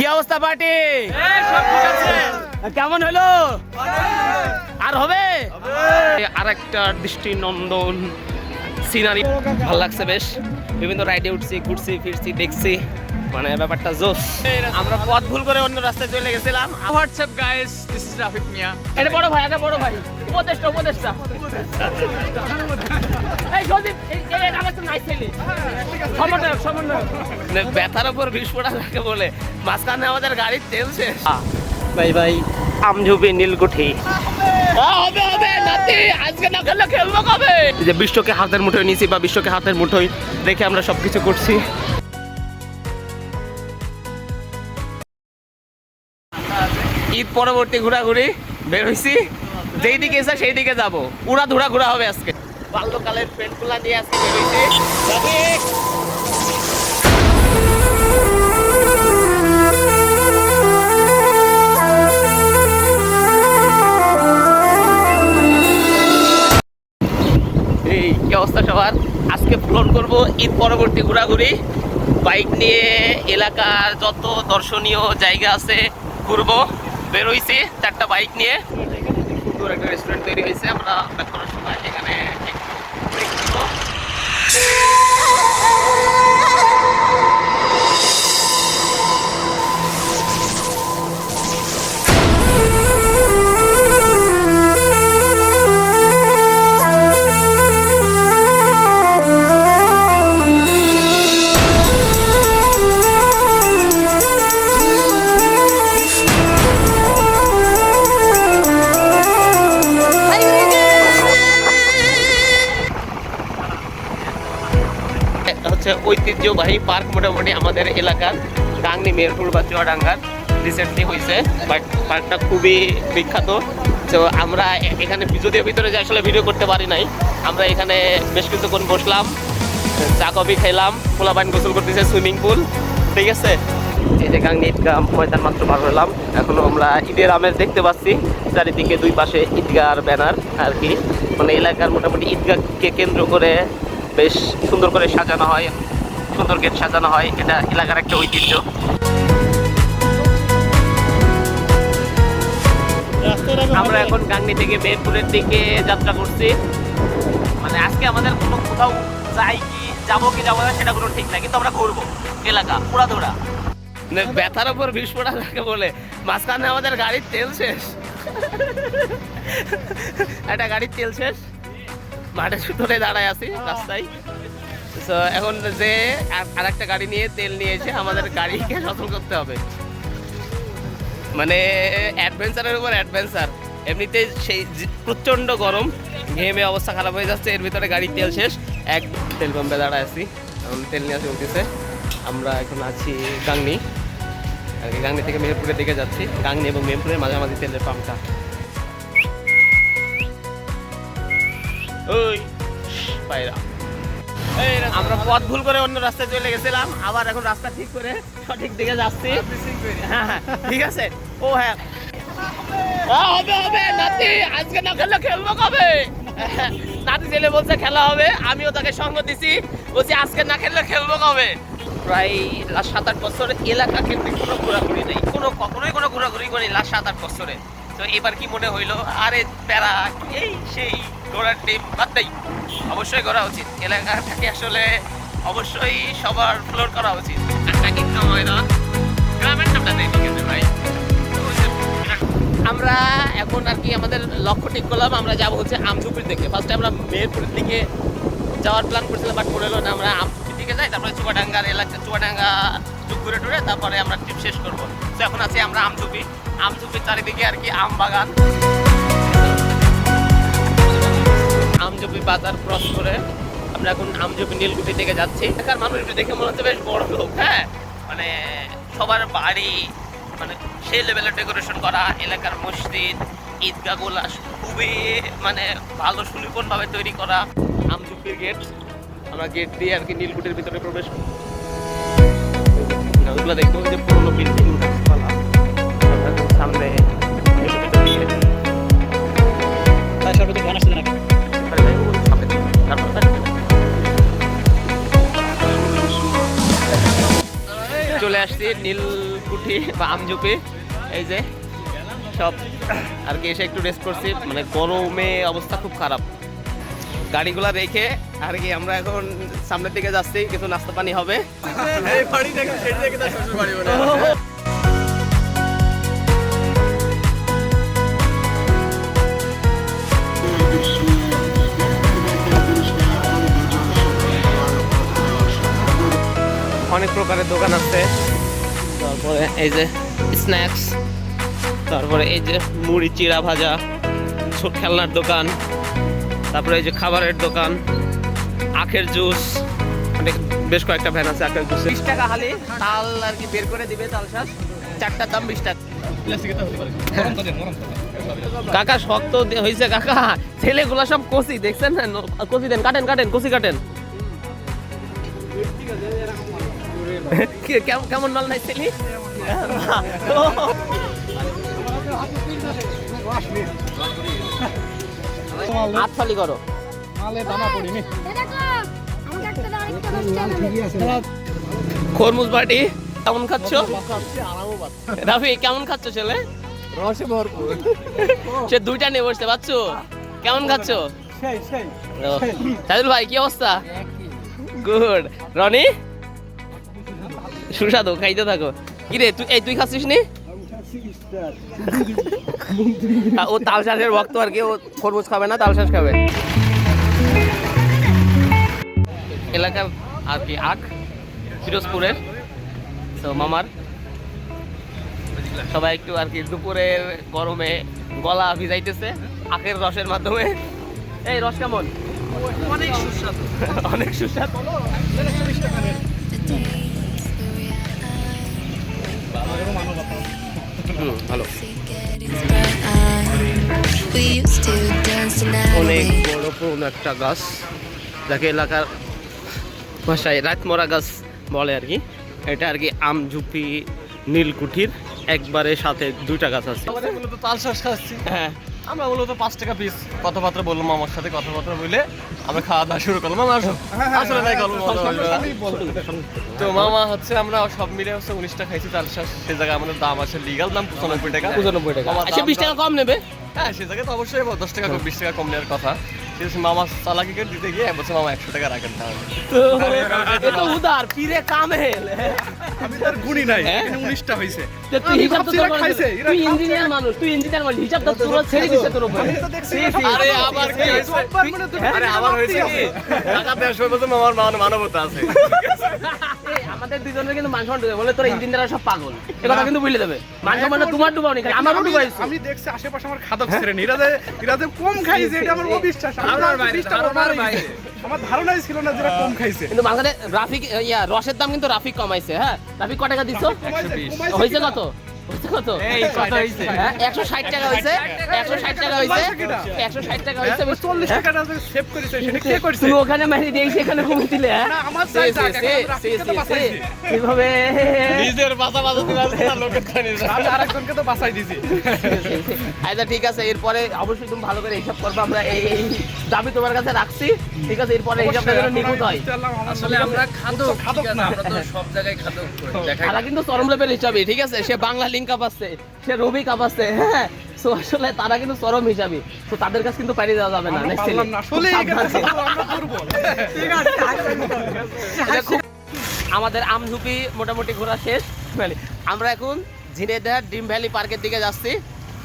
কি অবস্থা পার্টি? কেমন হলো? আর হবে? আর একটা দৃষ্টি নন্দন সিনারি। ভালো লাগছে বেশ। বিভিন্ন রাইডে উঠছি ঘুরছি ফিরছি দেখছি। মানে ব্যাপারটা জোস আমরা পথ ভুল করে অন্য রাস্তায় চলে গেছিলাম। WhatsApp guys this is Rafiq Mia এটা বড় ভাই এটা বড় ভাই। উপদেষ্টা উপদেষ্টা। এই সন্দীপ এই এটা আমার তো নাই ছেলে। সমন্বয়ক মানে ব্যথার উপর বিস্ফোরণ লাগে বলে। মাঝখানে আমাদের গাড়ির তেল শেষ। ভাই ভাই। আমঝুপি নীলকুঠি। হবে হবে নাতি আজকে না খেললে খেলব কবে? যে বিশ্বকে হাতের মুঠোয় নিয়েছি বা বিশ্বকে হাতের মুঠোয় রেখে আমরা সবকিছু করছি। ঈদ পরবর্তী ঘোরাঘুরি বের হইছি। যেই দিকে এসে সেই দিকে যাব। উড়া ধুরা ঘোরা হবে আজকে। বাল্যকালের ফ্রেন্ডগুলা নিয়ে আজকে বের হইছি। কি অবস্থা সবার? আজকে ভ্রমণ করব ঈদ পরবর্তী ঘোরাঘুরি। বাইক নিয়ে এলাকার যত দর্শনীয় জায়গা আছে ঘুরবো। বেরোইছি, চারটা বাইক নিয়ে। সুন্দর একটা রেস্টুরেন্ট তৈরি হয়েছে, আমরা সময় এখানে ঐতিহ্যবাহী পার্ক মোটামুটি আমাদের এলাকার। গাংনি মেরপুর বা চুয়াডাঙ্গার রিসেন্টলি হয়েছে বাট পার্কটা খুবই বিখ্যাত। তো আমরা এখানে যদিও ভিতরে যে আসলে ভিডিও করতে পারি নাই, আমরা এখানে বেশ কিছুক্ষণ বসলাম, চা, কফি খেলাম খোলা পোলাবাইন গোসল করতেছে, সুইমিং পুল, ঠিক আছে? এই যে গাংনি ঈদগাহ ময়দান মাত্র পার হলাম, এখনও আমরা ঈদের আমেজ দেখতে পাচ্ছি, চারিদিকে দুই পাশে ঈদগাহ ব্যানার আর কি। মানে এলাকার মোটামুটি ঈদগাহকে কেন্দ্র করে বেশ সুন্দর করে সাজানো হয়। সুন্দর গেট সাজানো হয়। এটা এলাকার একটা ঐতিহ্য। আমরা এখন গাংনি থেকে মেহেরপুরের দিকে যাত্রা করছি। মানে আজকে আমাদের কোনো কোথাও যাই কি যাব কি যাব না সেটা কোনো ঠিক না কিন্তু আমরা ঘুরবো। এলাকা পুরা ধরা ব্যথার উপর বিস্ফোরণ লাগে বলে মাঝখানে আমাদের গাড়ির তেল শেষ। একটা গাড়ির তেল শেষ। মাঠের ভিতরে দাঁড়ায় আছি রাস্তায়। তো এখন যে আর একটা গাড়ি নিয়ে তেল নিয়ে এসে আমাদের গাড়িকে সচল করতে হবে। মানে অ্যাডভেঞ্চারের উপর অ্যাডভেঞ্চার এমনিতে সেই প্রচণ্ড গরম, ঘেমে অবস্থা খারাপ হয়ে যাচ্ছে, এর ভিতরে গাড়ির তেল শেষ। এক তেল পাম্পে দাঁড়ায় আছি, এখন তেল নিয়ে আসি চলতেছে। আমরা এখন আছি গাংনি। আর গাংনি থেকে মেহেরপুরের দিকে যাচ্ছি। গাংনি এবং মেহেরপুরের মাঝামাঝি তেলের পাম্পটা। ওই, পায়রা। আমরা পথ ভুল করে অন্য রাস্তায় চলে গেছিলাম আবার এখন রাস্তা ঠিক করে সঠিক দিকে যাচ্ছি। হ্যাঁ হ্যাঁ ঠিক আছে। ও হ্যাঁ। হ্যাঁ, হবে হবে নাতি আজকে না খেললে খেলব কবে? নাতি ছেলে বলছে খেলা হবে আমিও তাকে সঙ্গ দিছি। বলছি আজকে না খেললে খেলব কবে? প্রায় লাস্ট সাত আট বছর এলাকা কেন্দ্রিক কোনো ঘোরাঘুরি নেই। কোনো কখনোই কোনো ঘোরাঘুরি করি লাস্ট সাত আট বছরে। তো এবার কি মনে হইল? আরে প্যারা, এই সেই ঘোরার টিম বাদ অবশ্যই করা উচিত। এলাকাটাকে আসলে অবশ্যই সবার ফ্লোর করা উচিত। কিন্তু আমরা এখন আর কি আমাদের লক্ষ্য ঠিক করলাম। আমরা যাব হচ্ছে আমঝুপির দিকে। ফার্স্টে আমরা মেহেরপুরের দিকে যাওয়ার প্ল্যান করছিলাম বাট করে না আমরা আমঝুপির দিকে যাই, তারপরে চুয়াডাঙ্গার এলাকা চুয়াডাঙ্গা ঘুরে টুরে তারপরে আমরা ট্রিপ শেষ করব। তো এখন আছি আমরা আমঝুপি। আমঝুপির চারিদিকে আর কি আম বাগান। আমজুপি বাজার ক্রস করে আমরা এখন আমজুপি নীলকুঠি থেকে যাচ্ছি। এখানকার মানুষ দেখে মনে হচ্ছে বেশ বড় লোক হ্যাঁ? মানে সবার বাড়ি মানে সেই লেভেলের ডেকোরেশন করা, এলাকার মসজিদ ঈদগাহগুলা খুবই মানে ভালো সুনিপুণভাবে তৈরি করা আমজুপির গেট আমরা গেট দিয়ে আর কি নীলকুঠির ভিতরে প্রবেশ ওগুলো দেখতে যে পুরোনো বিল্ডিং গাছপালা সামনে নাকি? চলে আসছি নীলকুঠি বা আমজুপি এই যে সব। আর কি এসে একটু রেস্ট করছি। মানে গরমে অবস্থা খুব খারাপ। গাড়িগুলা রেখে আর কি আমরা এখন সামনের দিকে যাচ্ছি কিছু নাস্তা পানি হবে। প্রকারের দোকান আছে। তারপরে এই যে স্ন্যাক্স তারপরে এই যে মুড়ি চিড়া ভাজা ছোট খেলনার দোকান তারপরে এই যে খাবারের দোকান আখের জুস অনেক বেশ কয়েকটা ভ্যান আছে আখের জুস বিশ টাকা হালি তাল আর কি বের করে দিবে তাল শাঁস চারটার দাম বিশ টাকা। কাকা শক্ত হয়েছে কাকা। ছেলেগুলা সব কষি দেখছেন কষি দেন কাটেন কাটেন কষি কাটেন। কেমন কেমন মাল নাই ছেলে? হাত ফালি করো। খরমুজ বাটি কেমন খাচ্ছ? রাফি কেমন খাচ্ছ ছেলে? রসে ভরপুর। সে দুইটা নিয়ে বসতে পারছ কেমন খাচ্ছ? সাজুল ভাই কি অবস্থা? গুড। রনি? সুস্বাদু খাইতে থাকো কি রে তুই এই তুই খাচ্ছিস নি ও তাল শাঁসের ভক্ত আর কি ও খরমুজ খাবে না তাল শাঁস খাবে এলাকার আর কি আখ ফিরোজপুরের তো মামার সবাই একটু আর কি দুপুরের গরমে গলা ভিজাইতেছে আখের রসের মাধ্যমে এই রস কেমন অনেক সুস্বাদু অনেক সুস্বাদু ভালো। We used to dance the night অনেক বড় পুরনো একটা গাছ যাকে এলাকার ভাষায় রাতমরা গাছ বলে আর কি। এটা আর কি আমঝুপি নীলকুঠির একবারে সাথে দুইটা গাছ আছে। মূলত তাল শ্বাস খাচ্ছি। হ্যাঁ। আমরা মূলত পাঁচ টাকা পিস কথাবার্তা বললাম আমার সাথে কথাবার্তা বলে আমরা খাওয়া দাওয়া শুরু করলাম মামা আসো। আসলে তাই গল্প মজা হলো। না। তো মামা হচ্ছে আমরা সব মিলে হচ্ছে উনিশটা খাইছি শ্বাস সে জায়গায় আমাদের দাম আছে লিগাল দাম পঁচানব্বই টাকা। পঁচানব্বই টাকা। আচ্ছা বিশ টাকা কম নেবে? হ্যাঁ সে জায়গায় তো অবশ্যই দশ টাকা বিশ টাকা কম নেওয়ার কথা। মামা চালাকি করে দিতে গিয়ে বলছে মামা একশো টাকা রাখেন তাহলে। তো উদার পীরে কামে আমি তার গুণই নাই হ্যাঁ? উনিশটা হয়েছে তুই হিসাব তো তোর তুই ইঞ্জিনিয়ার মানুষ তুই ইঞ্জিনিয়ার মানুষ হিসাব তো তোর ছেড়ে দিছে তোর উপরে। আরে আবার কি আরে আবার বাড়তি হয়েছে কি? টাকা দেওয়ার সময় বলছে মান- মানবতা আছে। আমাদের দুজনের কিন্তু মান সম্মান বলে তোর ইঞ্জিনিয়াররা সব পাগল। এ কথা কিন্তু বুঝলে দেবে মান সম্মানটা তোমার ডুবাওনি খালি। আমারও আমি- আমি দেখছি আশেপাশে আমার খাদক। এরা যে এরা যে কম খাইছে এটা আমার অবিশ্বাস। আমি ধারণার তো বাইরে, 20 টা ধারণার কমাই বাইরে। দিয়েছে। আমার ধারণাই ছিল না যে কম খাইছে। কিন্তু রাফিক ইয়া রসের দাম কিন্তু রাফিক কমাইছে হ্যাঁ? রাফিক ক টাকা দিছো? হয়েছে কত? কত? এই কত হয়েছে একশো ষাট টাকা হয়েছে একশো ষাট টাকা হয়েছে একশো ষাট টাকা হয়েছে চল্লিশ টাকাটা সেভ করেছে সেটা কে করছে? তুমি ওখানে মারি দিয়ে সেখানে কমে দিলে না, আমার সে, চাই সে, যাক, সে, এখন রাফিককে সে, তো সে, বাঁচাইছি। সে। এভাবে নিজের বাসা বাসা দিলে লোকের আমি আরেকজনকে তো বাঁচাই দিছি। আচ্ছা ঠিক আছে এরপরে অবশ্যই তুমি ভালো করে হিসাব করবে আমরা এই এই দাবি তোমার কাছে রাখছি। ঠিক আছে এরপরে হিসাবটা যেন নিখুঁত হয়। আসলে আমরা খাদক খাদক না। তারা কিন্তু চরম লেভেল হিসাবে ঠিক আছে? সে বাংলা লিঙ্ক আপ আছে সে রবি কাপ আছে হ্যাঁ। তো আসলে তারা কিন্তু চরম হিসাবে। তো তাদের কাছে কিন্তু দেওয়া যাবে না খুব- আমাদের আমঝুপি মোটামুটি ঘোরা শেষ। মানে আমরা এখন ঝিনেদার ড্রিম ভ্যালি পার্কের দিকে যাচ্ছি।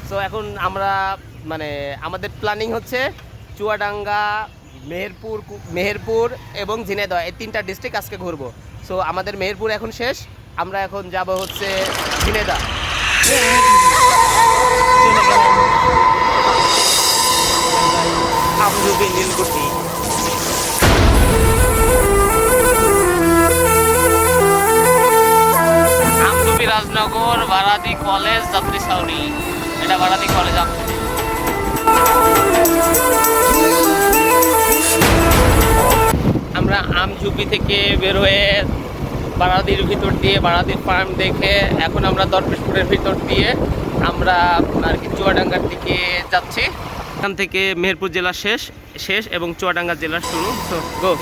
তো এখন আমরা মানে আমাদের প্ল্যানিং হচ্ছে চুয়াডাঙ্গা মেহেরপুর মেহেরপুর এবং ঝিনেদহ এই তিনটা ডিস্ট্রিক্ট আজকে ঘুরবো। সো আমাদের মেহেরপুর এখন শেষ। আমরা এখন যাব হচ্ছে ঝিনেদা আমঝুপি নীলকুঠি। আমদুবি রাজনগর বারাদি কলেজ যাত্রী ছাউনি। এটা বারাদি কলেজ আমদুবি আমরা আমঝুপি থেকে বের হয়ে বারাদির ভিতর দিয়ে, বারাদির ফার্ম দেখে এখন আমরা দরবেশপুরের ভিতর দিয়ে আমরা আর কি চুয়াডাঙ্গার দিকে যাচ্ছি। এখান থেকে মেহেরপুর জেলা শেষ শেষ এবং চুয়াডাঙ্গা জেলা শুরু। গো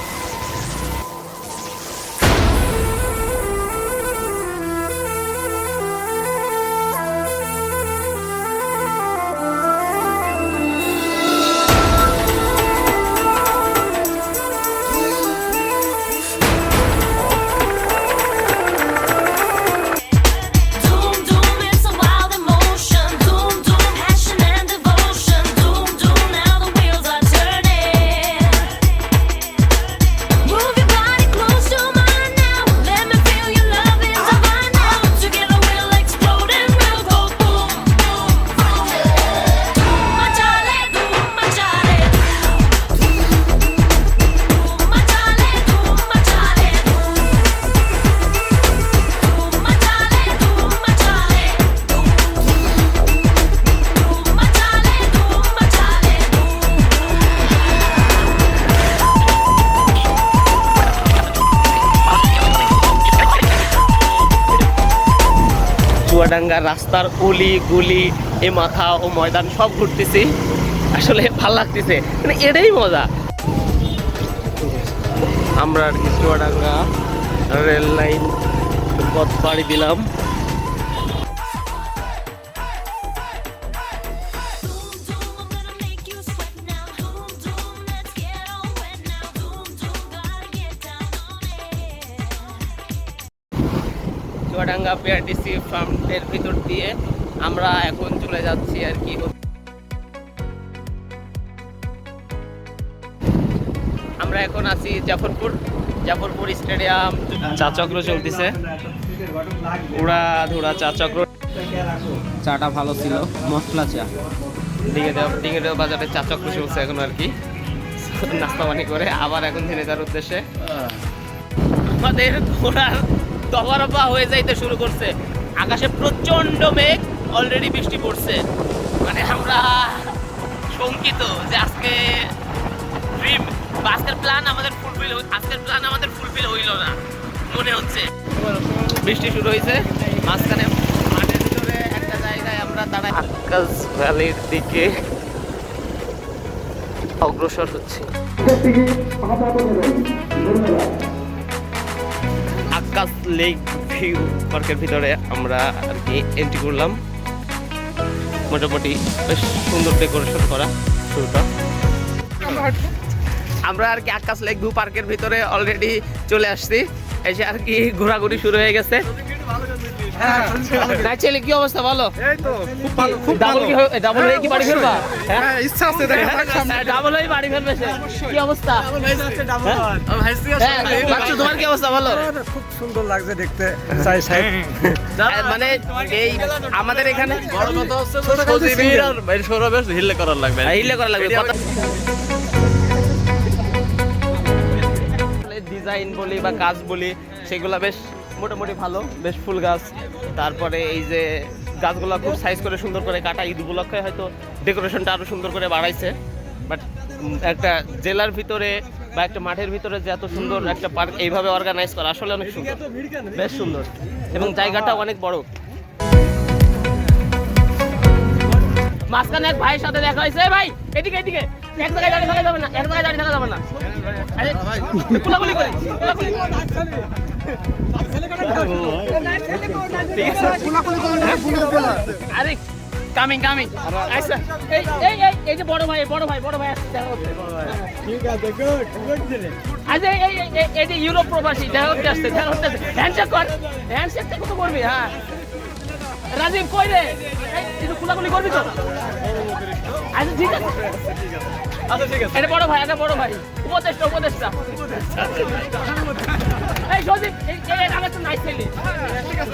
চুয়াডাঙ্গা রাস্তার অলি গুলি, এ মাথা, ও ময়দান সব ঘুরতেছি। আসলে ভালো লাগতেছে। মানে এটাই মজা। আমরা আর কি চুয়াডাঙ্গা রেল লাইন, পথ পাড়ি দিলাম। ফার্মের ভিতর দিয়ে আমরা এখন চলে যাচ্ছি আর কি। আমরা এখন আছি জাফরপুর জাফরপুর স্টেডিয়াম। চা চক্র চলতেছে। উড়া ধুরা চা চক্র চাটা ভালো ছিল, মশলা চা। ডিঙে দেওয়া ডিঙে দেওয়া বাজারে চা চক্র চলছে এখন আর কি। নাস্তা পানি করে আবার এখন যার উদ্দেশ্যে। আমাদের ঘোড়ার দফারফা হয়ে যাইতে শুরু করছে। আকাশে প্রচণ্ড মেঘ অলরেডি বৃষ্টি পড়ছে। মানে আমরা শঙ্কিত যে আজকে ড্রিম আজকের প্ল্যান আমাদের ফুলফিল আজকের প্ল্যান আমাদের ফুলফিল হইল না, মনে হচ্ছে। বৃষ্টি শুরু হয়েছে মাঝখানে মাঠের ভিতরে একটা জায়গায় আমরা দাঁড়াই ভ্যালির দিকে অগ্রসর হচ্ছে। আকাশ লেক ভিউ পার্কের ভিতরে আমরা আর কি এন্ট্রি করলাম। মোটামুটি বেশ সুন্দর ডেকোরেশন করা শুরুটা। আমরা আর কি আকাশ লেক ভিউ পার্কের ভিতরে অলরেডি চলে আসছি। এসে আর কি ঘোরাঘুরি শুরু হয়ে গেছে। না ছেলে কি অবস্থা? বলো। এই তো খুব ভালো খুব ডাবল কি ডাবল হয়ে কি বাড়ি ফিরবা? হ্যাঁ? হ্যাঁ ইচ্ছা আছে দেখা সামনে। ডাবল হয়ে বাড়ি ফিরবে কি অবস্থা? হ্যাঁ? বাচ্চু তোমার কি অবস্থা? বলো। খুব সুন্দর লাগছে দেখতে চাই সাইড। মানে এই আমাদের এখানে বড় কথা হচ্ছে সজীবের আর সৌরভের হিল্লে করার লাগবে। হিলে করা লাগবে ডিজাইন বলি বা কাজ বলি সেগুলো বেশ মোটামুটি ভালো। বেশ ফুল গাছ। তারপরে এই যে গাছগুলো খুব সাইজ করে সুন্দর করে কাটা ঈদ উপলক্ষে হয়তো ডেকোরেশনটা আরও সুন্দর করে বাড়াইছে। বাট একটা জেলার ভিতরে বা একটা মাঠের ভিতরে যে এত সুন্দর একটা পার্ক এইভাবে অর্গানাইজ করা আসলে অনেক সুন্দর। বেশ সুন্দর। এবং জায়গাটা অনেক বড়। মাঝখানে এক ভাইয়ের সাথে দেখা হয়েছে। ভাই, এদিকে এদিকে। এক জায়গায় দাঁড়িয়ে থাকা যাবে না, এক জায়গায় দাঁড়িয়ে থাকা যাবে না? আরে, কামিং কামিং। আচ্ছা এই এই এই যে বড় ভাই বড় ভাই বড় ভাই ঠিক আছে গুড গুড দিলে এই এই যে ইউরোপ প্রবাসী দেখা করতে আসছে দেখা করতে আসছে। হ্যান্ডশেক কর হ্যান্ডশেক কত করবি? হ্যাঁ। রাজীব, কই রে? করবি তো? আচ্ছা ঠিক আছে। আচ্ছা ঠিক আছে। এটা বড় ভাই এটা বড় ভাই। উপদেষ্টা উপদেষ্টা। এই সজীব এই এই আমার তো নাই ছেলে।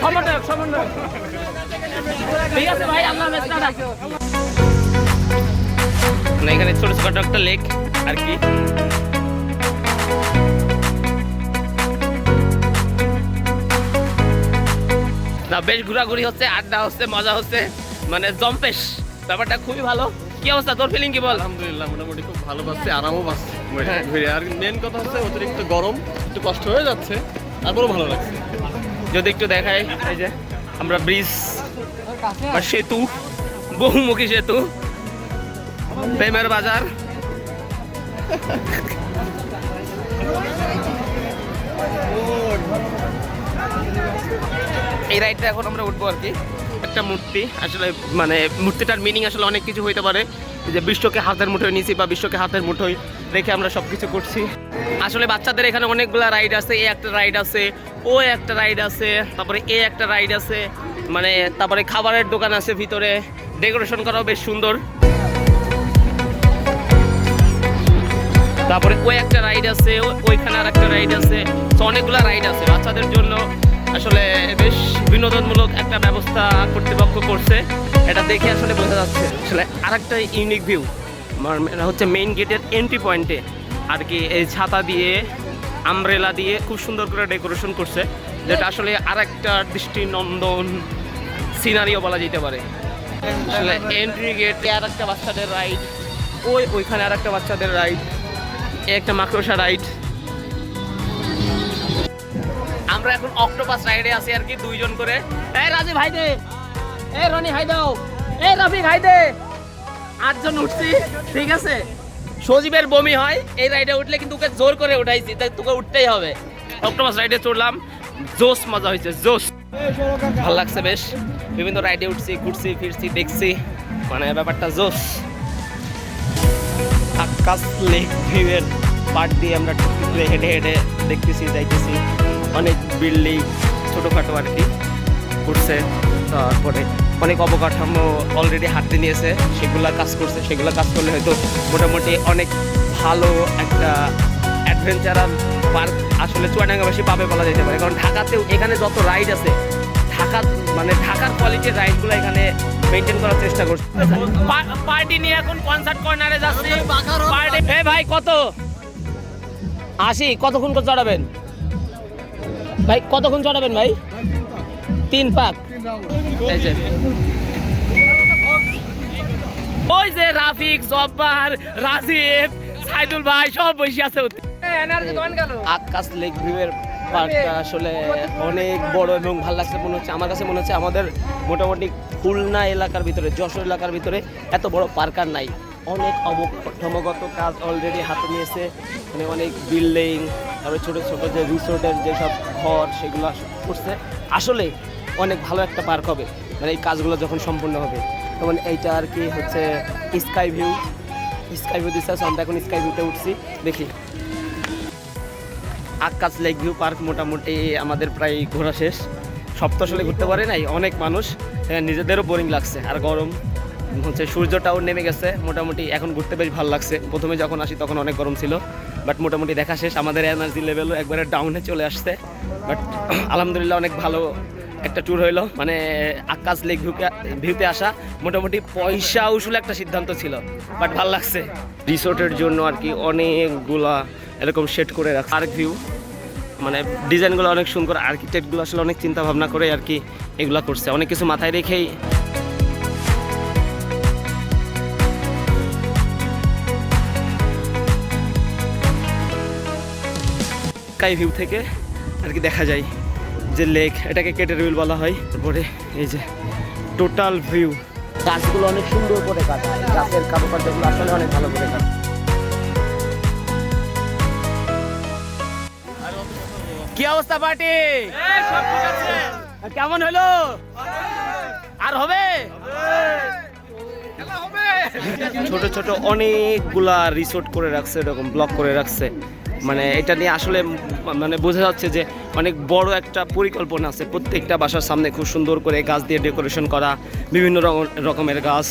সমন্বয়ক সমন্বয়ক। ঠিক আছে ভাই আল্লাহ হাফেজ টাটা। না এখানে ছোট ছোট একটা লেক আর কি? না বেশ ঘোরাঘুরি হচ্ছে আড্ডা হচ্ছে মজা হচ্ছে। মানে জম্পেশ ব্যাপারটা খুবই ভালো। কি অবস্থা? তোর ফিলিং কি বল? আলহামদুলিল্লাহ মোটামুটি খুব ভালো পাচ্ছি আরামও পাচ্ছি। ঘুরে আর মেন কথা হচ্ছে অতিরিক্ত গরম একটু কষ্ট হয়ে যাচ্ছে তারপরেও ভালো লাগছে। যদি একটু দেখাই এই যে আমরা ব্রিজ বা সেতু বহুমুখী সেতু প্রেমের বাজার। এই রাইডটা এখন আমরা উঠবো আর কি। একটা মূর্তি, আসলে মানে মূর্তিটার মিনিং আসলে অনেক কিছু হইতে পারে। যে বিশ্বকে হাতের মুঠোয় নিছি বা বিশ্বকে হাতের মুঠোয় রেখে আমরা সব কিছু করছি। আসলে বাচ্চাদের এখানে অনেকগুলো রাইড আছে, এ একটা রাইড আছে, ও একটা রাইড আছে, তারপরে এ একটা রাইড আছে মানে তারপরে খাবারের দোকান আছে ভিতরে। ডেকোরেশন করাও বেশ সুন্দর। তারপরে ওই একটা রাইড আছে, ওইখানে আর একটা রাইড আছে। তো অনেকগুলো রাইড আছে বাচ্চাদের জন্য। আসলে বেশ বিনোদনমূলক একটা ব্যবস্থা কর্তৃপক্ষ করছে। এটা দেখে আসলে বোঝা যাচ্ছে। আসলে আর একটা ইউনিক ভিউ হচ্ছে মেইন গেটের এন্ট্রি পয়েন্টে আর কি এই ছাতা দিয়ে আমব্রেলা দিয়ে খুব সুন্দর করে ডেকোরেশন করছে। যেটা আসলে আর একটা দৃষ্টিনন্দন সিনারিও বলা যেতে পারে। আসলে এন্ট্রি গেটে আর একটা বাচ্চাদের রাইড ওই ওইখানে আর একটা বাচ্চাদের রাইড একটা মাকড়সা রাইড আমরা এখন অক্টোপাস রাইডে আছি আর কি দুইজন করে। এই রাজীব ভাই দে। এই রনি ভাই দাও। এই রফিক, হাই দে। আটজন উঠছি, ঠিক আছে? সজীবের বমি হয়, এই রাইডে উঠলে কিন্তু ওকে জোর করে উঠাইছি, তাই তোকে উঠতেই হবে। অক্টোপাস রাইডে চড়লাম জোস মজা হয়েছে জোস ভালো লাগছে বেশ। বিভিন্ন রাইডে উঠছি, ঘুরছি, ফিরছি, দেখছি। মানে ব্যাপারটা জোস আকাশ লেক ভিউয়ের পার্ট দিয়ে আমরা হেঁটে হেঁটে দেখতেছি, যাইতেছি। অনেক বিল্ডিং ছোটোখাটো আর কি করছে। তারপরে অনেক অবকাঠামো অলরেডি হাতে নিয়েছে সেগুলা কাজ করছে। সেগুলো কাজ করলে হয়তো মোটামুটি অনেক ভালো একটা অ্যাডভেঞ্চারাল পার্ক আসলে চুয়াডাঙ্গাবাসী পাবে বলা যেতে পারে। কারণ ঢাকাতেও এখানে যত রাইড আছে ঢাকা মানে ঢাকার কোয়ালিটির রাইডগুলো এখানে মেনটেন করার চেষ্টা করছে। পার্টি নিয়ে এখন কনসার্ট কর্নারে যাচ্ছি। পার্টি এ ভাই কত? আশি কতক্ষণ করে চড়াবেন? ভাই কতক্ষণ চড়াবেন ভাই? তিন পাক। এই যে। ওই যে রাফিক জব্বার রাজীব সাইদুল ভাই সব বসে আছে। আকাশ লেক ভিউয়ের পার্কটা আসলে অনেক বড় এবং ভালো লাগছে মনে হচ্ছে। আমার কাছে মনে হচ্ছে আমাদের মোটামুটি খুলনা এলাকার ভিতরে যশোর এলাকার ভিতরে এত বড় পার্ক আর নাই। অনেক অবকাঠামোগত কাজ অলরেডি হাতে নিয়েছে। মানে অনেক বিল্ডিং তারপরে ছোটো ছোটো যে রিসোর্টের যেসব ঘর সেগুলো করছে। আসলে অনেক ভালো একটা পার্ক হবে। মানে এই কাজগুলো যখন সম্পূর্ণ হবে। তখন এইটা আর কি হচ্ছে স্কাই ভিউ স্কাই ভিউ দিচ্ছে আমরা এখন স্কাই ভিউতে উঠছি। দেখি। আকাশ লেক ভিউ পার্ক মোটামুটি আমাদের প্রায় ঘোরা শেষ। সব তো আসলে ঘুরতে পারে নাই অনেক মানুষ। হ্যাঁ, নিজেদেরও বোরিং লাগছে। আর গরম। হচ্ছে সূর্যটাও নেমে গেছে। মোটামুটি এখন ঘুরতে বেশ ভালো লাগছে। প্রথমে যখন আসি তখন অনেক গরম ছিল। বাট মোটামুটি দেখা শেষ। আমাদের এনার্জি লেভেলও একবারে ডাউনে চলে আসছে। বাট আলহামদুলিল্লাহ অনেক ভালো একটা ট্যুর হইল। মানে আকাশ লেক ভিউকে ভিউতে আসা মোটামুটি পয়সা উসুল একটা সিদ্ধান্ত ছিল। বাট ভালো লাগছে। রিসোর্টের জন্য আর কি অনেকগুলা এরকম সেট করে রাখছে। আর্ক ভিউ মানে ডিজাইনগুলো অনেক সুন্দর। আর্কিটেক্টগুলো আসলে অনেক চিন্তা ভাবনা করে আর কি এগুলা করছে। অনেক কিছু মাথায় রেখেই স্কাই ভিউ থেকে আর কি দেখা যায় যে লেক এটাকে কেটে রিউল বলা হয়। তারপরে এই যে টোটাল ভিউ গাছগুলো অনেক সুন্দর করে কাটা। গাছের কারুকার্যগুলো আসলে অনেক ভালো করে কাটা। কি অবস্থা পার্টি? কেমন হলো? আর হবে? ছোট ছোট অনেকগুলা রিসোর্ট করে রাখছে এরকম ব্লক করে রাখছে। মানে এটা নিয়ে আসলে মানে বোঝা যাচ্ছে যে অনেক বড় একটা পরিকল্পনা আছে। প্রত্যেকটা বাসার সামনে খুব সুন্দর করে গাছ দিয়ে ডেকোরেশন করা, বিভিন্ন রকম- রকমের গাছ।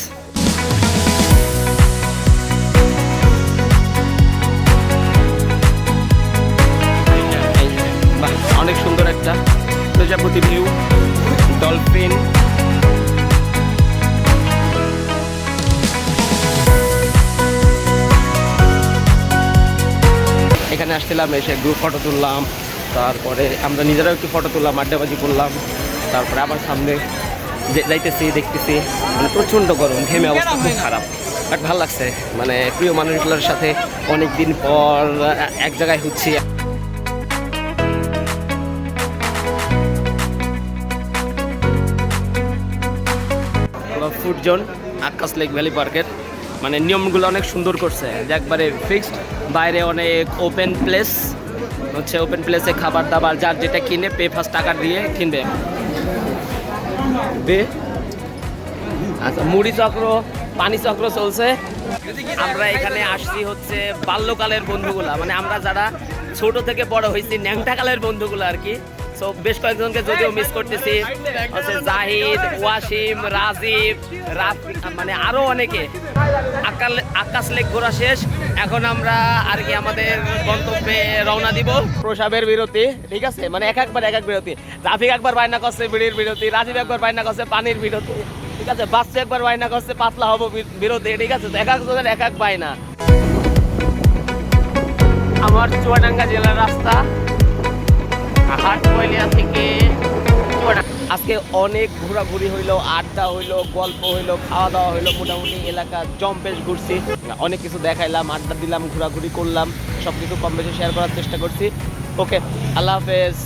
আসছিলাম এসে গ্রুপ ফটো তুললাম। তারপরে আমরা নিজেরাও একটু ফটো তুললাম আড্ডাবাজি করলাম। তারপরে আবার সামনে যাইতেছি দেখতেছি। মানে প্রচণ্ড গরম ঘেমে অবস্থা খুব খারাপ। বাট ভালো লাগছে। মানে প্রিয় মানুষগুলোর সাথে অনেক দিন পর এক জায়গায় হচ্ছি। Food zone Akash lake valley পার্কের মানে নিয়মগুলো অনেক সুন্দর করছে। যে একবারে ফিক্সড বাইরে অনেক ওপেন প্লেস হচ্ছে ওপেন প্লেসে খাবার দাবার যার যেটা কিনে পে ফার্স্ট টাকা দিয়ে কিনবে। দে আচ্ছা মুড়ি চক্র পানি চক্র চলছে। আমরা এখানে আসছি হচ্ছে বাল্যকালের বন্ধুগুলা মানে আমরা যারা ছোট থেকে বড় হয়েছি ন্যাংটাকালের বন্ধুগুলো আর কি। সো বেশ কয়েকজনকে যদিও মিস করতেছি। হচ্ছে জাহিদ ওয়াসিম রাজীব মানে আরও অনেকে। আকাল আকাশ লেক ঘোরা শেষ। এখন আমরা আর কি আমাদের গন্তব্যে রওনা দিব। প্রসাবের বিরতি ঠিক আছে? মানে এক একবার এক এক বিরতি। রাফিক একবার বায়না করছে বিড়ির বিরতি। রাজীব একবার বায়না করছে পানির বিরতি। ঠিক আছে? বাচ্চা একবার বায়না করছে পাতলা হব বিরতি। ঠিক আছে? এক একজনের এক এক বায়না আমার চুয়াডাঙ্গা জেলার রাস্তা। আজকে অনেক ঘোরাঘুরি হইল, আড্ডা হইল, গল্প হইল, খাওয়া দাওয়া হইল, মোটামুটি এলাকা জম্পেশ ঘুরছি। অনেক কিছু দেখাইলাম, আড্ডা দিলাম, ঘোরাঘুরি করলাম সব কিছু কম বেশি শেয়ার করার চেষ্টা করছি। ওকে আল্লাহ হাফেজ।